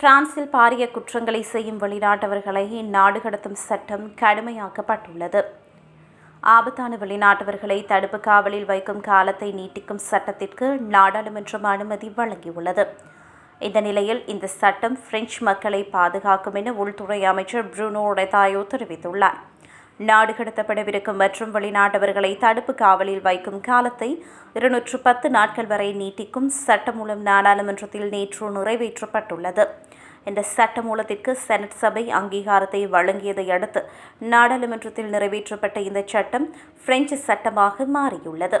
பிரான்சில் பாரிய குற்றங்களை செய்யும் வெளிநாட்டவர்களை இந்நாடு கடத்தும் சட்டம் கடுமையாக்கப்பட்டுள்ளது. ஆபத்தான வெளிநாட்டவர்களை தடுப்பு காவலில் வைக்கும் காலத்தை நீட்டிக்கும் சட்டத்திற்கு நாடாளுமன்றம் அனுமதி வழங்கியுள்ளது. இந்த நிலையில் இந்த சட்டம் பிரெஞ்சு மக்களை பாதுகாக்கும் என உள்துறை அமைச்சர் ப்ரூனோ உடைதாயோ தெரிவித்துள்ளார். நாடு கடத்தப்படவிருக்கும் மற்றும் வெளிநாட்டவர்களை தடுப்பு காவலில் வைக்கும் காலத்தை இருநூற்று பத்து நாட்கள் வரை நீட்டிக்கும் சட்டமூலம் நாடாளுமன்றத்தில் நேற்று நிறைவேற்றப்பட்டுள்ளது. இந்த சட்டமூலத்திற்கு செனட் சபை அங்கீகாரத்தை வழங்கியதை அடுத்து நாடாளுமன்றத்தில் நிறைவேற்றப்பட்ட இந்த சட்டம் பிரெஞ்சு சட்டமாக மாறியுள்ளது.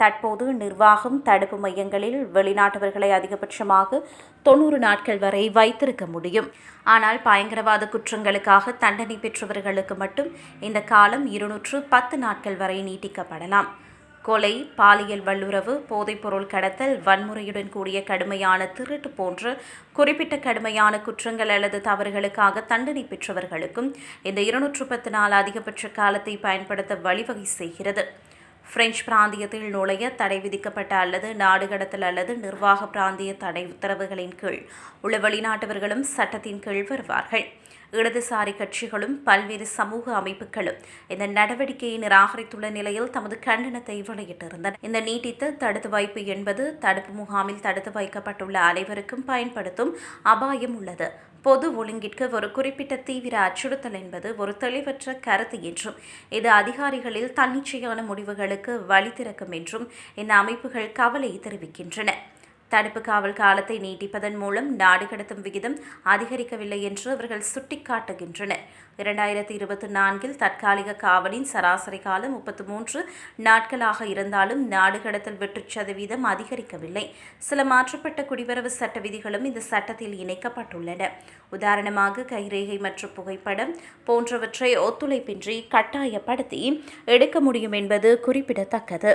தற்போது நிர்வாகம் தடுப்பு மையங்களில் வெளிநாட்டவர்களை அதிகபட்சமாக தொண்ணூறு நாட்கள் வரை வைத்திருக்க முடியும். ஆனால் பயங்கரவாத குற்றங்களுக்காக தண்டனை பெற்றவர்களுக்கு மட்டும் இந்த காலம் இருநூற்று பத்து நாட்கள் வரை நீட்டிக்கப்படலாம். கொலை பாலியல் வல்லுறவு போதைப்பொருள் கடத்தல் வன்முறையுடன் கூடிய கடுமையான திருட்டு போன்ற குறிப்பிட்ட கடுமையான குற்றங்கள் அல்லது தவறுகளுக்காக தண்டனை பெற்றவர்களுக்கும் இந்த இருநூற்று பத்து நாள் அதிகபட்ச காலத்தை பயன்படுத்த வழிவகை செய்கிறது. பிரெஞ்சு பிராந்தியத்தில் நுழைய தடை விதிக்கப்பட்ட அல்லது நாடு கடத்தல் அல்லது நிர்வாக பிராந்திய தடை உத்தரவுகளின் கீழ் உள்ள வெளிநாட்டவர்களும் சட்டத்தின் கீழ் வருவார்கள். இடதுசாரி கட்சிகளும் பல்வேறு சமூக அமைப்புகளும் இந்த நடவடிக்கையை நிராகரித்துள்ள நிலையில் தமது கண்டனத்தை வெளியிட்டிருந்தன. இந்த நீட்டித்த தடுத்து வைப்பு என்பது தடுப்பு முகாமில் தடுத்து வைக்கப்பட்டுள்ள அனைவருக்கும் பயன்படுத்தும் அபாயம் உள்ளது. பொது ஒழுங்கிற்கு ஒரு குறிப்பிட்ட தீவிர அச்சுறுத்தல் என்பது ஒரு தெளிவற்ற கருத்து என்றும் இது அதிகாரிகளில் தன்னிச்சையான முடிவுகளுக்கு வழி திறக்கும் என்றும் இந்த அமைப்புகள் கவலை தெரிவிக்கின்றன. தடுப்பு காவல் காலத்தை நீட்டிப்பதன் மூலம் நாடு கடத்தும் விகிதம் அதிகரிக்கவில்லை என்று அவர்கள் சுட்டிக்காட்டுகின்றனர். இரண்டாயிரத்தி இருபத்தி நான்கில் தற்காலிக காவலின் சராசரி காலம் முப்பத்து மூன்று நாட்களாக இருந்தாலும் நாடு கடத்தல் வெற்று சதவீதம் அதிகரிக்கவில்லை. சில மாற்றப்பட்ட குடிவரவு சட்ட விதிகளும் இந்த சட்டத்தில் இணைக்கப்பட்டுள்ளன. உதாரணமாக கைரேகை மற்றும் புகைப்படம் போன்றவற்றை ஒத்துழைப்பின்றி கட்டாயப்படுத்தி எடுக்க முடியும் என்பது குறிப்பிடத்தக்கது.